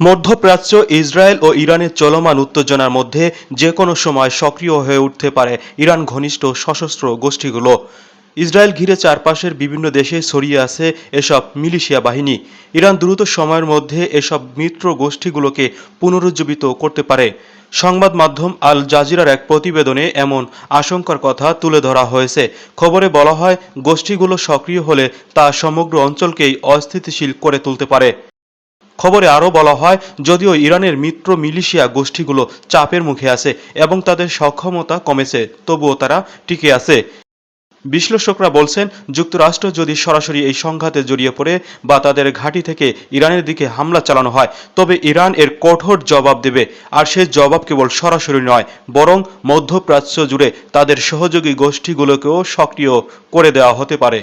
মধ্যপ্রাচ্য ইসরায়েল ও ইরানের চলমান উত্তেজনার মধ্যে যে কোনো সময় সক্রিয় হয়ে উঠতে পারে ইরান ঘনিষ্ঠ সশস্ত্র গোষ্ঠীগুলো। ইসরায়েল ঘিরে চারপাশের বিভিন্ন দেশে ছড়িয়ে আছে এসব মিলিশিয়া বাহিনী। ইরান দ্রুত সময়ের মধ্যে এসব মিত্র গোষ্ঠীগুলোকে পুনরুজ্জীবিত করতে পারে। সংবাদ মাধ্যম আল জাজিরার এক প্রতিবেদনে এমন আশঙ্কার কথা তুলে ধরা হয়েছে। খবরে বলা হয়, গোষ্ঠীগুলো সক্রিয় হলে তা সমগ্র অঞ্চলকেই অস্থিতিশীল করে তুলতে পারে। খবরে আরও বলা হয়, যদিও ইরানের মিত্র মিলিশিয়া গোষ্ঠীগুলো চাপের মুখে আছে এবং তাদের সক্ষমতা কমেছে, তবুও তারা টিকে আছে। বিশ্লেষকরা বলছেন, যুক্তরাষ্ট্র যদি সরাসরি এই সংঘাতে জড়িয়ে পড়ে বা তাদের ঘাঁটি থেকে ইরানের দিকে হামলা চালানো হয়, তবে ইরান এর কঠোর জবাব দেবে, আর সে জবাব কেবল সরাসরি নয়, বরং মধ্যপ্রাচ্য জুড়ে তাদের সহযোগী গোষ্ঠীগুলোকেও সক্রিয় করে দেওয়া হতে পারে।